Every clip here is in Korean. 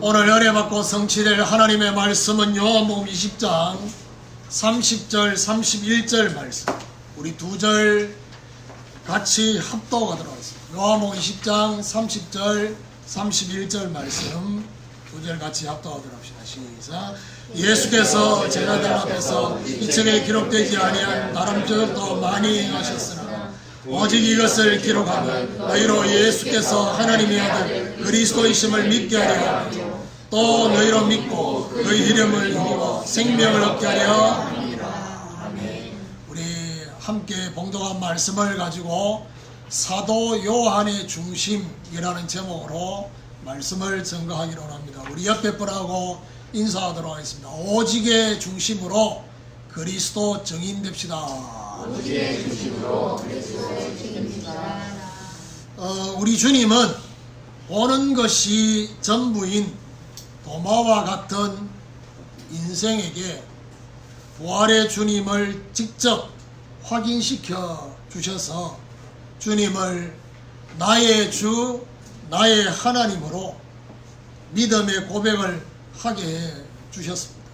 오늘 은혜 받고 성취될 하나님의 말씀은 요한복음 20장 30절 31절 말씀 우리 두 절 같이 합독 하도록 하겠습니다. 요한복음 20장 30절 31절 말씀 두 절 같이 합독하도록 합시다. 시작 예수께서 제자들 앞에서 이 책에 기록되지 아니한 다른 표적도 많이 행하셨으나 오직 이것을 기록하면 너희로 예수께서 하나님의 아들 그리스도이심을 믿게 하며 또 너희로 믿고 너희 이름을 이루어 생명을 얻게 하려. 우리 함께 봉독한 말씀을 가지고 사도 요한의 중심이라는 제목으로 말씀을 증거하기로 합니다. 우리 옆에 분하고 인사하도록 하겠습니다. 오직의 중심으로 그리스도 증인됩시다. 어, 우리 주님은 보는 것이 전부인 도마와 같은 인생에게 부활의 주님을 직접 확인시켜 주셔서 주님을 나의 주, 나의 하나님으로 믿음의 고백을 하게 해 주셨습니다.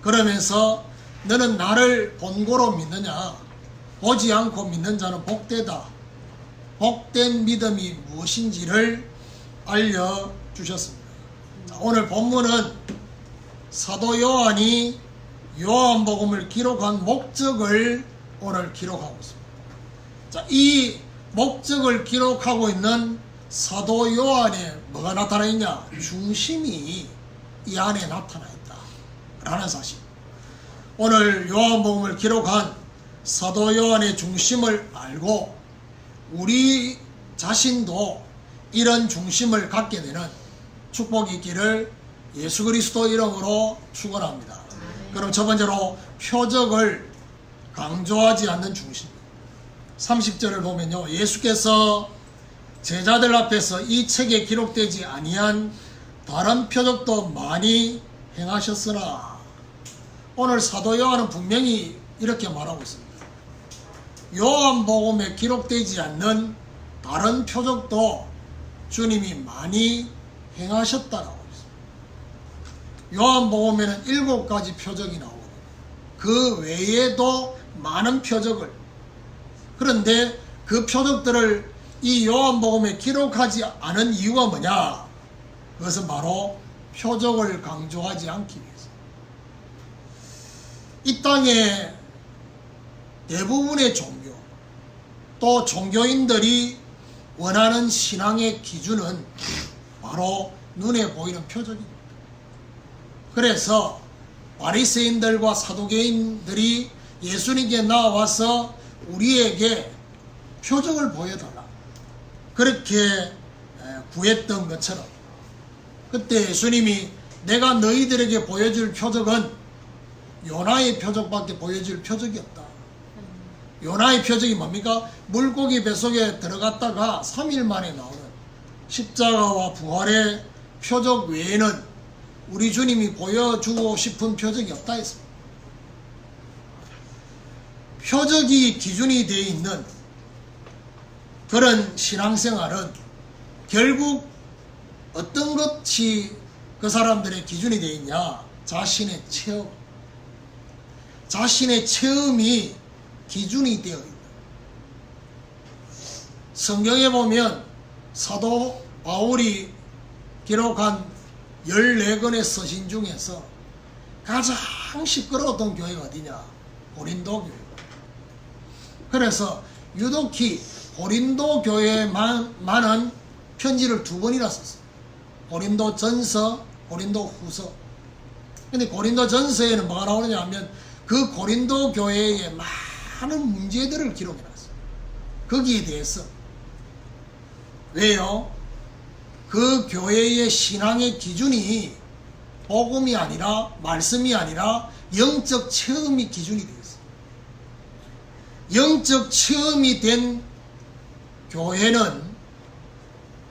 그러면서 너는 나를 본고로 믿느냐? 보지 않고 믿는 자는 복되다. 복된 믿음이 무엇인지를 알려주셨습니다. 자, 오늘 본문은 사도 요한이 요한복음을 기록한 목적을 오늘 기록하고 있습니다. 자, 이 목적을 기록하고 있는 사도 요한에 뭐가 나타나 있냐? 중심이 이 안에 나타나 있다. 라는 사실. 오늘 요한복음을 기록한 사도 요한의 중심을 알고 우리 자신도 이런 중심을 갖게 되는 축복이 있기를 예수 그리스도 이름으로 축원합니다. 그럼 첫 번째로 표적을 강조하지 않는 중심. 30절을 보면요. 예수께서 제자들 앞에서 이 책에 기록되지 아니한 다른 표적도 많이 행하셨으나 오늘 사도 요한은 분명히 이렇게 말하고 있습니다. 요한복음에 기록되지 않는 다른 표적도 주님이 많이 행하셨다라고 있습니다. 요한복음에는 일곱 가지 표적이 나오거든요. 그 외에도 많은 표적을 그런데 그 표적들을 이 요한복음에 기록하지 않은 이유가 뭐냐? 그것은 바로 표적을 강조하지 않기 위해서. 이 땅에 대부분의 종교 또 종교인들이 원하는 신앙의 기준은 바로 눈에 보이는 표적입니다. 그래서 바리새인들과 사도개인들이 예수님께 나와서 우리에게 표적을 보여달라. 그렇게 구했던 것처럼 그때 예수님이 내가 너희들에게 보여줄 표적은 요나의 표적밖에 보여줄 표적이 없다. 요나의 표적이 뭡니까? 물고기 뱃속에 들어갔다가 3일 만에 나오는 십자가와 부활의 표적 외에는 우리 주님이 보여주고 싶은 표적이 없다 했습니다. 표적이 기준이 되어 있는 그런 신앙생활은 결국 어떤 것이 그 사람들의 기준이 되어 있냐? 자신의 체험. 자신의 체험이 기준이 되어 있다. 성경에 보면 사도 바울이 기록한 14권의 서신 중에서 가장 시끄러웠던 교회가 어디냐? 고린도 교회. 그래서 유독히 고린도 교회만은 편지를 두 번이나 썼어요. 고린도 전서, 고린도 후서. 근데 고린도 전서에는 뭐가 나오느냐 하면 그 고린도 교회의 많은 문제들을 기록해 놨어요. 거기에 대해서. 왜요? 그 교회의 신앙의 기준이 복음이 아니라 말씀이 아니라 영적 체험이 기준이 되어 있어요. 영적 체험이 된 교회는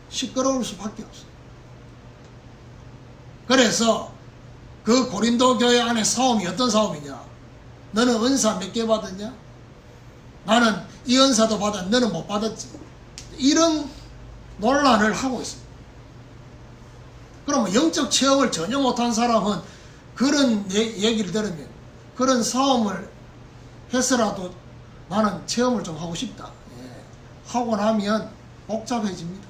시끄러울 수밖에 없어요. 그래서 그 고린도 교회 안에 싸움이 어떤 싸움이냐? 너는 은사 몇 개 받았냐? 나는 이 은사도 받았, 너는 못 받았지. 이런 논란을 하고 있습니다. 그러면 영적 체험을 전혀 못한 사람은 그런 얘- 얘기를 들으면 그런 싸움을 해서라도 나는 체험을 좀 하고 싶다. 예. 하고 나면 복잡해집니다.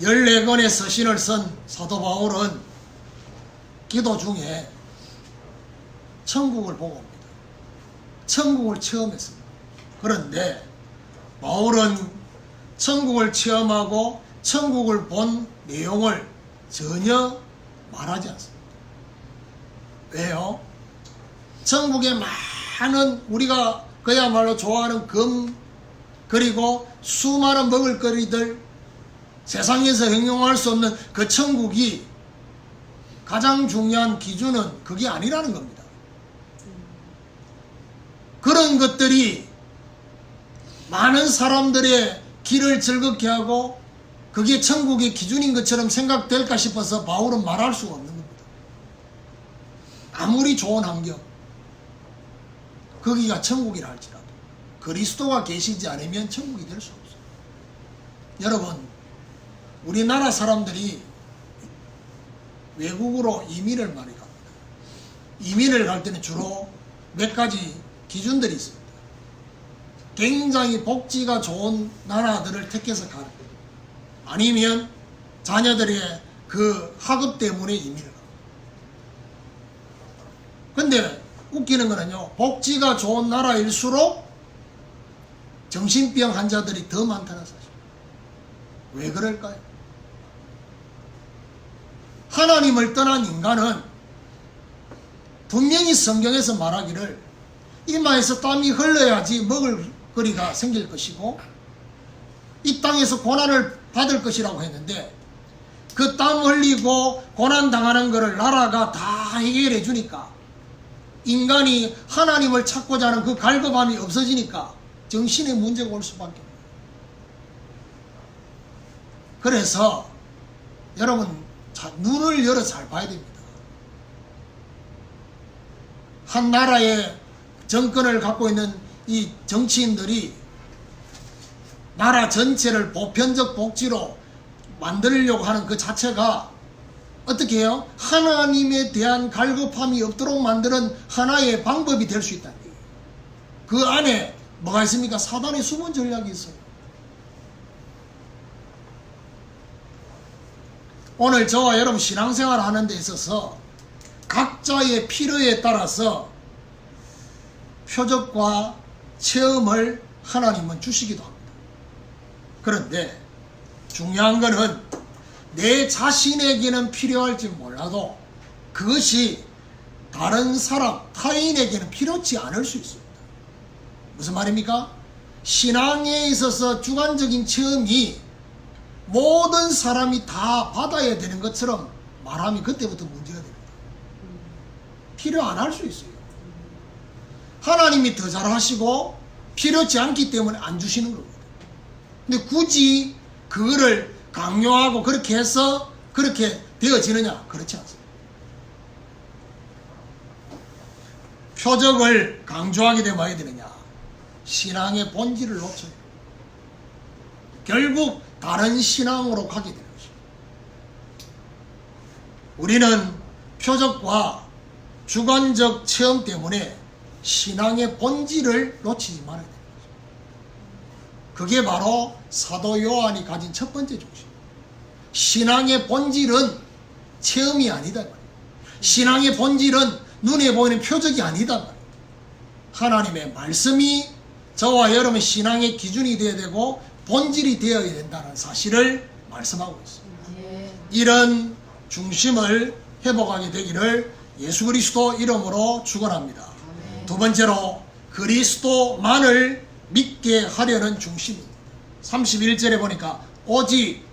14권의 서신을 쓴 사도 바울은 기도 중에 천국을 보고 옵니다. 천국을 체험했습니다. 그런데 바울은 천국을 체험하고 천국을 본 내용을 전혀 말하지 않습니다. 왜요? 천국에 많은 우리가 그야말로 좋아하는 금 그리고 수많은 먹을거리들 세상에서 형용할 수 없는 그 천국이 가장 중요한 기준은 그게 아니라는 겁니다. 그런 것들이 많은 사람들의 길을 즐겁게 하고 그게 천국의 기준인 것처럼 생각될까 싶어서 바울은 말할 수가 없는 겁니다. 아무리 좋은 환경, 거기가 천국이라 할지라도 그리스도가 계시지 않으면 천국이 될 수 없어요. 여러분, 우리나라 사람들이 외국으로 이민을 많이 갑니다. 이민을 갈 때는 주로 몇 가지 기준들이 있습니다. 굉장히 복지가 좋은 나라들을 택해서 가는. 아니면 자녀들의 그 학업 때문에 이민을 갑니다. 근데 웃기는 거는요, 복지가 좋은 나라일수록 정신병 환자들이 더 많다는 사실. 왜 그럴까요? 하나님을 떠난 인간은 분명히 성경에서 말하기를 이마에서 땀이 흘러야지 먹을 거리가 생길 것이고 이 땅에서 고난을 받을 것이라고 했는데 그 땀 흘리고 고난 당하는 것을 나라가 다 해결해 주니까 인간이 하나님을 찾고자 하는 그 갈급함이 없어지니까 정신에 문제가 올 수밖에 없어요. 그래서 여러분 자, 눈을 열어 잘 봐야 됩니다. 한 나라의 정권을 갖고 있는 이 정치인들이 나라 전체를 보편적 복지로 만들려고 하는 그 자체가 어떻게 해요? 하나님에 대한 갈급함이 없도록 만드는 하나의 방법이 될수 거예요. 그 안에 뭐가 있습니까? 사단의 숨은 전략이 있어요. 오늘 저와 여러분 신앙생활 하는 데 있어서 각자의 필요에 따라서 표적과 체험을 하나님은 주시기도 합니다. 그런데 중요한 것은 내 자신에게는 필요할지 몰라도 그것이 다른 사람, 타인에게는 필요치 않을 수 있습니다. 무슨 말입니까? 신앙에 있어서 주관적인 체험이 모든 사람이 다 받아야 되는 것처럼 말하면 그때부터 문제가 됩니다. 필요 안 할 수 있어요. 하나님이 더 잘하시고 필요치 않기 때문에 안 주시는 겁니다. 근데 굳이 그거를 강요하고 그렇게 해서 그렇게 되어지느냐? 그렇지 않습니다. 표적을 강조하게 되면 어떻게 되느냐? 신앙의 본질을 놓쳐요. 결국 다른 신앙으로 가게 되는 것입니다. 우리는 표적과 주관적 체험 때문에 신앙의 본질을 놓치지 말아야 됩니다. 그게 바로 사도 요한이 가진 첫 번째 중심. 신앙의 본질은 체험이 아니다. 말이에요. 신앙의 본질은 눈에 보이는 표적이 아니다. 말이에요. 하나님의 말씀이 저와 여러분의 신앙의 기준이 되어야 되고 본질이 되어야 된다는 사실을 말씀하고 있습니다. 예. 이런 중심을 회복하게 되기를 예수 그리스도 이름으로 축원합니다. 두 번째로 그리스도만을 믿게 하려는 중심입니다. 31절에 보니까 오직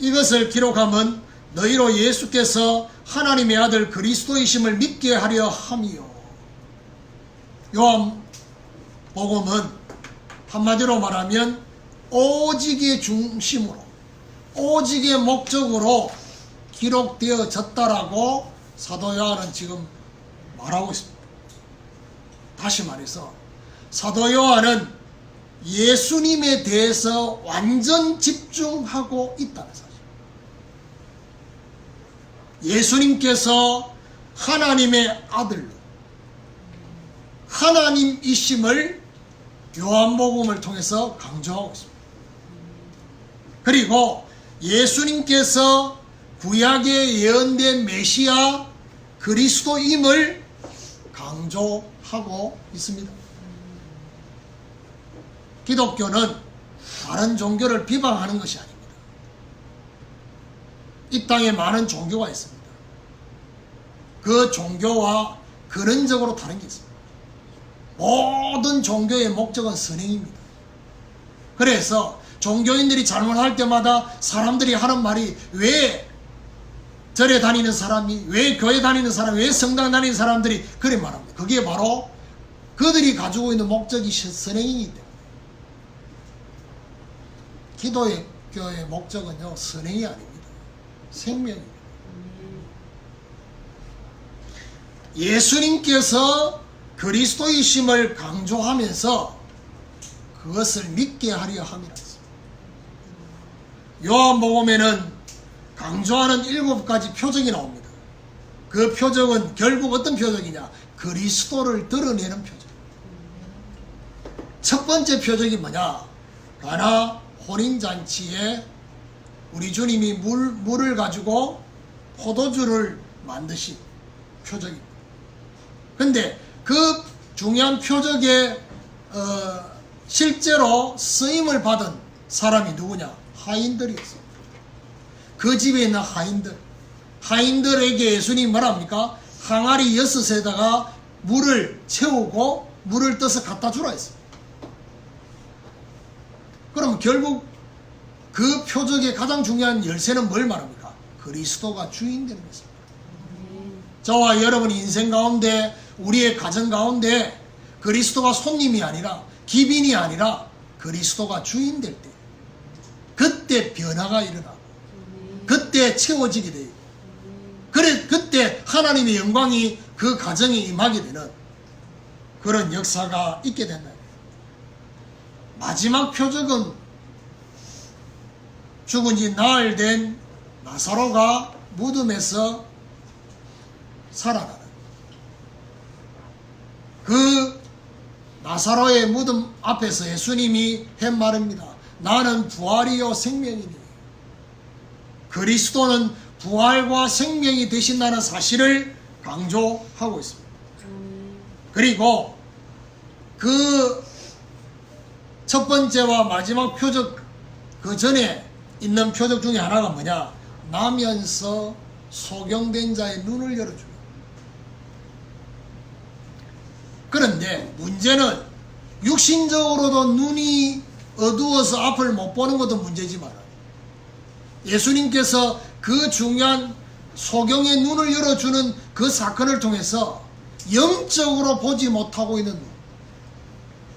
이것을 기록함은 너희로 예수께서 하나님의 아들 그리스도이심을 믿게 하려 함이요. 요한 복음은 한마디로 말하면 오직의 중심으로 오직의 목적으로 기록되어졌다라고 사도 요한은 지금 말하고 있습니다. 다시 말해서 사도 요한은 예수님에 대해서 완전 집중하고 있다는 사실. 예수님께서 하나님의 아들로 하나님이심을 요한복음을 통해서 강조하고 있습니다. 그리고 예수님께서 구약에 예언된 메시아 그리스도임을 강조 하고 있습니다. 기독교는 다른 종교를 비방하는 것이 아닙니다. 이 땅에 많은 종교가 있습니다. 그 종교와 근원적으로 다른 게 있습니다. 모든 종교의 목적은 선행입니다. 그래서 종교인들이 잘못할 때마다 사람들이 하는 말이 왜 절에 다니는 사람이 왜 교회 다니는 사람 왜 성당 다니는 사람들이 그래 말합니다. 그게 바로 그들이 가지고 있는 목적이 선행이기 때문에 기도의 교의 목적은요 선행이 아닙니다. 생명입니다. 예수님께서 그리스도이심을 강조하면서 그것을 믿게 하려 함이라. 요한복음에는 강조하는 일곱 가지 표적이 나옵니다. 그 표적은 결국 어떤 표적이냐? 그리스도를 드러내는 표적. 첫 번째 표적이 뭐냐? 가나 혼인잔치에 우리 주님이 물, 물을 가지고 포도주를 만드신 표적입니다. 근데 그 중요한 표적에 어, 실제로 쓰임을 받은 사람이 누구냐? 하인들이었습니다. 그 집에 있는 하인들. 하인들에게 예수님이 뭐랍니까? 항아리 여섯에다가 물을 채우고 물을 떠서 갖다 주라 했습니다. 그럼 결국 그 표적의 가장 중요한 열쇠는 뭘 말합니까? 그리스도가 주인 되는 것입니다. 저와 여러분이 인생 가운데 우리의 가정 가운데 그리스도가 손님이 아니라 기빈이 아니라 그리스도가 주인 될 때 그때 변화가 일어나고 그때 채워지게 돼요. 그래 그때 하나님의 영광이 그 가정에 임하게 되는 그런 역사가 있게 된다. 마지막 표적은 죽은 지 나흘 된 나사로가 무덤에서 살아나는 그 나사로의 무덤 앞에서 예수님이 한 말입니다. 나는 부활이요 생명이니 그리스도는 부활과 생명이 되신다는 사실을 강조하고 있습니다. 그리고 그 첫 번째와 마지막 표적 그 전에 있는 표적 중에 하나가 뭐냐? 나면서 소경된 자의 눈을 열어주는. 그런데 문제는 육신적으로도 눈이 어두워서 앞을 못 보는 것도 문제지만 예수님께서 그 중요한 소경의 눈을 열어주는 그 사건을 통해서 영적으로 보지 못하고 있는 눈.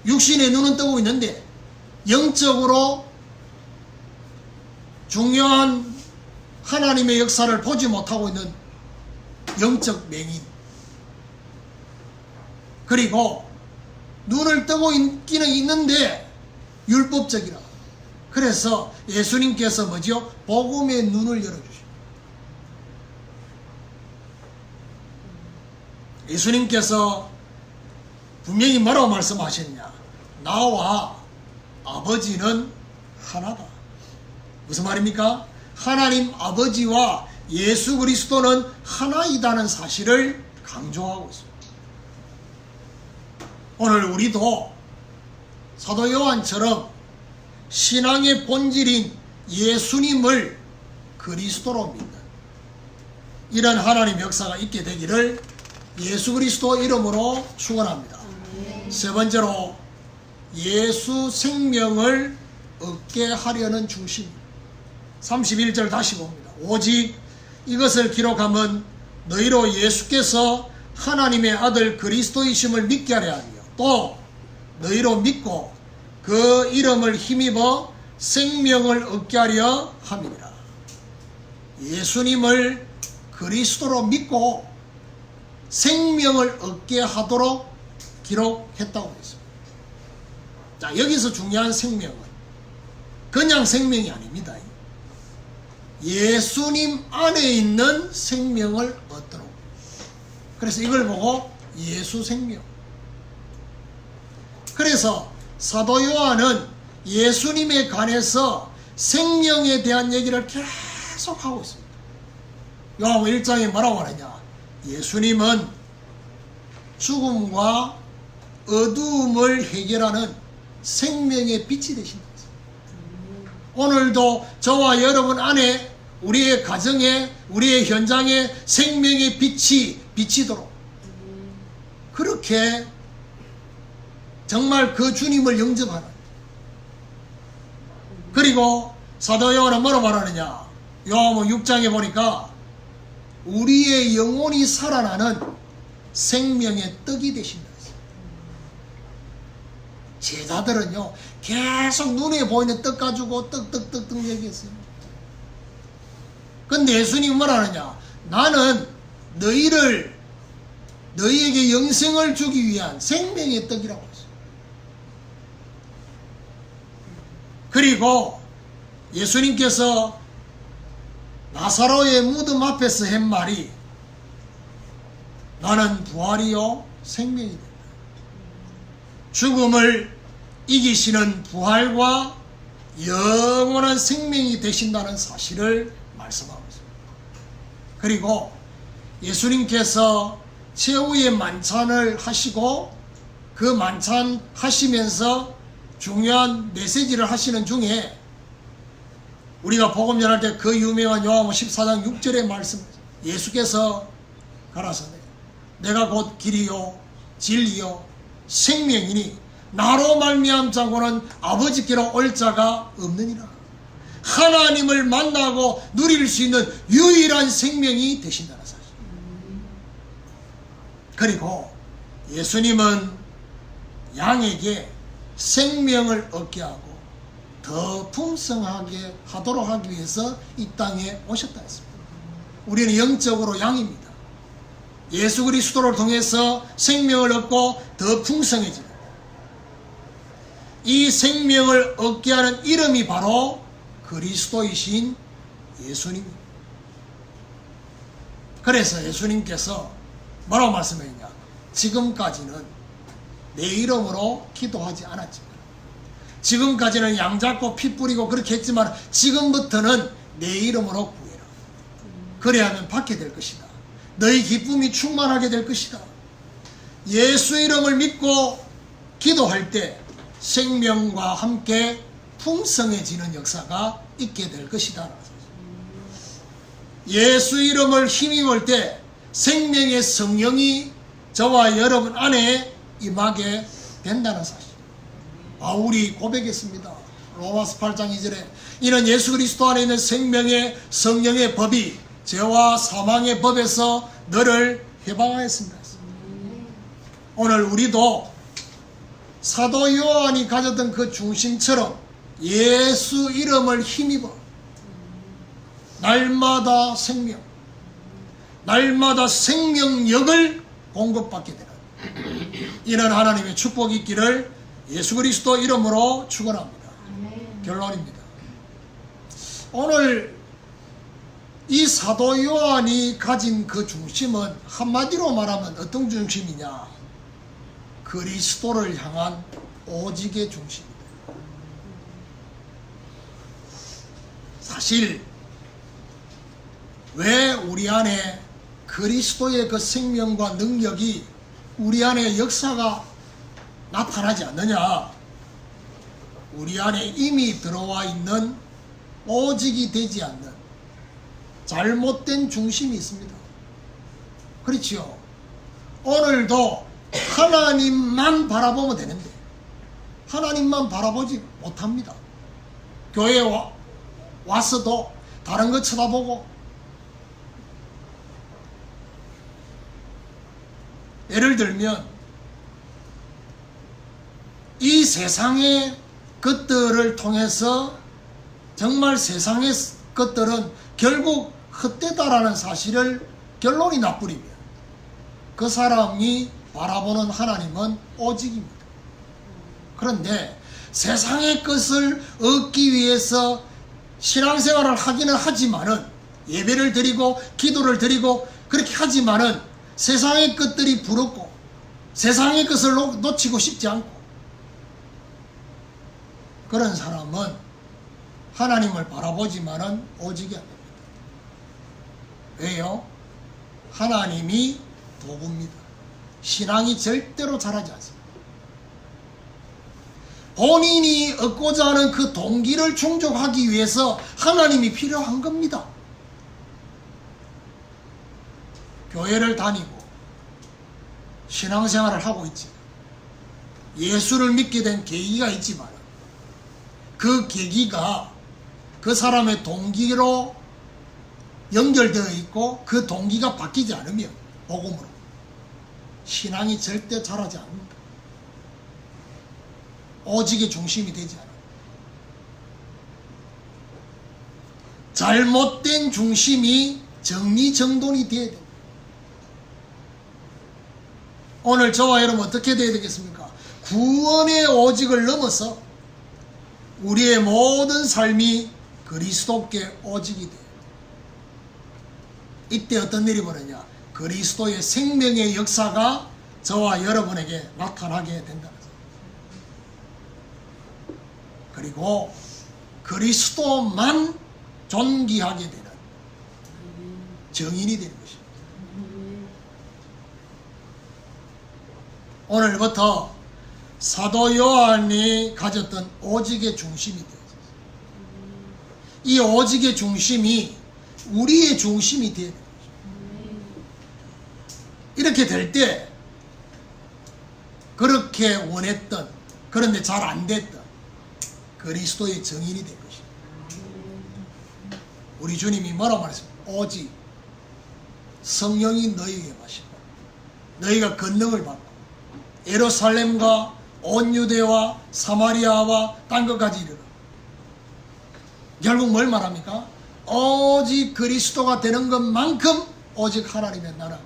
육신의 눈은 뜨고 있는데 영적으로 중요한 하나님의 역사를 보지 못하고 있는 영적 맹인. 그리고 눈을 뜨고 있기는 있는데 율법적이라. 그래서 예수님께서 뭐지요? 복음의 눈을 열어주십니다. 예수님께서 분명히 뭐라고 말씀하셨냐? 나와 아버지는 하나다. 무슨 말입니까? 하나님 아버지와 예수 그리스도는 하나이다는 사실을 강조하고 있습니다. 오늘 우리도 사도 요한처럼 신앙의 본질인 예수님을 그리스도로 믿는 이런 하나님 역사가 있게 되기를 예수 그리스도 이름으로 축원합니다. 세 번째로 예수 생명을 얻게 하려는 중심. 31절 다시 봅니다. 오직 이것을 기록하면 너희로 예수께서 하나님의 아들 그리스도이심을 믿게 하려 하며 또 너희로 믿고 그 이름을 힘입어 생명을 얻게 하려 함이니라. 예수님을 그리스도로 믿고 생명을 얻게 하도록 기록했다고 했습니다. 자, 여기서 중요한 생명은 그냥 생명이 아닙니다. 예수님 안에 있는 생명을 얻도록. 그래서 이걸 보고 예수 생명. 그래서 사도 요한은 예수님에 관해서 생명에 대한 얘기를 계속 하고 있습니다. 요한 1장에 뭐라고 하느냐? 예수님은 죽음과 어두움을 해결하는 생명의 빛이 되신다. 오늘도 저와 여러분 안에 우리의 가정에 우리의 현장에 생명의 빛이 비치도록 그렇게 정말 그 주님을 영접하는. 그리고 사도 요한은 뭐라 말하느냐? 요한은 6장에 보니까 우리의 영혼이 살아나는 생명의 떡이 되신다. 제자들은요 계속 눈에 보이는 떡 가지고 떡떡떡떡 얘기했어요. 근데 예수님은 뭐라 하느냐? 나는 너희를 너희에게 영생을 주기 위한 생명의 떡이라고 했어요 그리고 예수님께서 나사로의 무덤 앞에서 한 말이 나는 부활이요 생명이 된다. 죽음을 이기시는 부활과 영원한 생명이 되신다는 사실을 말씀하고 있습니다. 그리고 예수님께서 최후의 만찬을 하시고 그 만찬 하시면서 중요한 메시지를 하시는 중에 우리가 복음 전할 때 그 유명한 요한복음 14장 6절의 말씀 예수께서 가라사대 내가 곧 길이요 진리요 생명이니 나로 말미암 자고는 아버지께로 올 자가 없느니라. 하나님을 만나고 누릴 수 있는 유일한 생명이 되신다는 사실. 그리고 예수님은 양에게 생명을 얻게 하고 더 풍성하게 하도록 하기 위해서 이 땅에 오셨다 했습니다. 우리는 영적으로 양입니다. 예수 그리스도를 통해서 생명을 얻고 더 풍성해집니다. 이 생명을 얻게 하는 이름이 바로 그리스도이신 예수님입니다. 그래서 예수님께서 뭐라고 말씀했냐? 지금까지는 내 이름으로 기도하지 않았지만 지금까지는 양 잡고 피 뿌리고 그렇게 했지만 지금부터는 내 이름으로 구해라. 그래야만 받게 될 것이다. 너희 기쁨이 충만하게 될 것이다. 예수 이름을 믿고 기도할 때 생명과 함께 풍성해지는 역사가 있게 될 것이다. 예수 이름을 힘입을 때 생명의 성령이 저와 여러분 안에 임하게 된다는 사실. 바울이 고백했습니다. 로마스 8장 2절에 이는 예수 그리스도 안에 있는 생명의 성령의 법이 죄와 사망의 법에서 너를 해방하였습니다. 오늘 우리도 사도 요한이 가졌던 그 중심처럼 예수 이름을 힘입어 날마다 생명, 날마다 생명력을 공급받게 되는 이런 하나님의 축복이 있기를 예수 그리스도 이름으로 축원합니다. 결론입니다. 오늘 이 사도 요한이 가진 그 중심은 한마디로 말하면 어떤 중심이냐? 그리스도를 향한 오직의 중심입니다. 사실 왜 우리 안에 그리스도의 그 생명과 능력이 우리 안에 역사가 나타나지 않느냐? 우리 안에 이미 들어와 있는 오직이 되지 않는 잘못된 중심이 있습니다. 그렇지요. 오늘도 하나님만 바라보면 되는데 하나님만 바라보지 못합니다. 교회에 와, 왔어도 다른 거 쳐다보고 예를 들면 이 세상의 것들을 통해서 정말 세상의 것들은 결국 헛되다라는 사실을 결론이 나버리면 그 사람이 바라보는 하나님은 오직입니다. 그런데 세상의 것을 얻기 위해서 신앙생활을 하기는 하지만은 예배를 드리고 기도를 드리고 그렇게 하지만은 세상의 것들이 부럽고 세상의 것을 놓- 놓치고 싶지 않고 그런 사람은 하나님을 바라보지만은 오직이 안 됩니다. 왜요? 하나님이 도구입니다. 신앙이 절대로 자라지 않습니다. 본인이 얻고자 하는 그 동기를 충족하기 위해서 하나님이 필요한 겁니다. 교회를 다니고 신앙생활을 하고 있지. 예수를 믿게 된 계기가 있지만 그 계기가 그 사람의 동기로 연결되어 있고 그 동기가 바뀌지 않으면 복음으로 신앙이 절대 자라지 않는다. 오직의 중심이 되지 않아. 잘못된 중심이 정리정돈이 돼야 돼. 오늘 저와 여러분 어떻게 돼야 되겠습니까? 구원의 오직을 넘어서 우리의 모든 삶이 그리스도께 오직이 돼. 이때 어떤 일이 벌어냐? 그리스도의 생명의 역사가 저와 여러분에게 나타나게 된다는 거죠. 그리고 그리스도만 존귀하게 되는 정인이 것입니다. 오늘부터 사도 요한이 가졌던 오직의 중심이 되어졌어요. 이 오직의 중심이 우리의 중심이 되어야 돼요. 이렇게 될 때 그렇게 원했던 그런데 잘 안 됐던 그리스도의 정인이 된 것입니다. 우리 주님이 뭐라고 말했습니까? 오직 성령이 너희에게 마시고 너희가 권능을 받고 예루살렘과 온 유대와 사마리아와 딴 것까지 이르러 결국 뭘 말합니까? 오직 그리스도가 되는 것만큼 오직 하나님의 나라가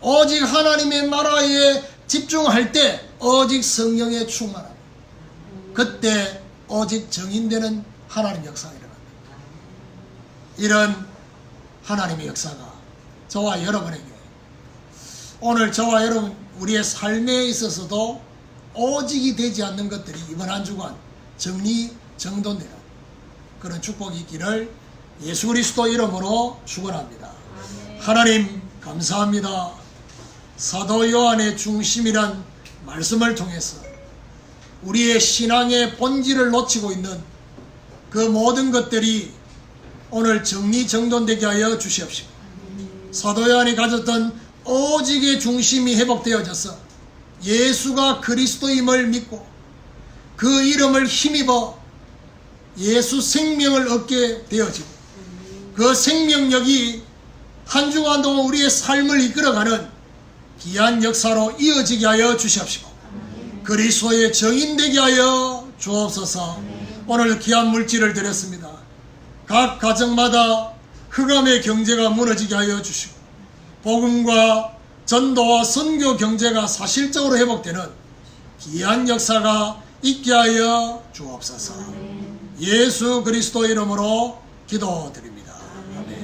오직 하나님의 나라에 집중할 때 오직 성령에 충만합니다. 그때 오직 정인되는 하나님 역사가 일어납니다. 이런 하나님의 역사가 저와 여러분에게 오늘 저와 여러분 우리의 삶에 있어서도 오직이 되지 않는 것들이 이번 한 주간 정리 정돈되는 그런 축복이 있기를 예수 그리스도 이름으로 축원합니다. 하나님 감사합니다. 사도 요한의 중심이란 말씀을 통해서 우리의 신앙의 본질을 놓치고 있는 그 모든 것들이 오늘 정리 정돈되게 하여 주시옵시고 사도 요한이 가졌던 오직의 중심이 회복되어져서 예수가 그리스도임을 믿고 그 이름을 힘입어 예수 생명을 얻게 되어지고 그 생명력이 한 주간 동안 우리의 삶을 이끌어가는 귀한 역사로 이어지게 하여 주시옵시고 그리스도의 정인되게 하여 주옵소서 오늘 귀한 물질을 드렸습니다. 각 가정마다 흑암의 경제가 무너지게 하여 주시고 복음과 전도와 선교 경제가 사실적으로 회복되는 귀한 역사가 있게 하여 주옵소서. 예수 그리스도 이름으로 기도드립니다.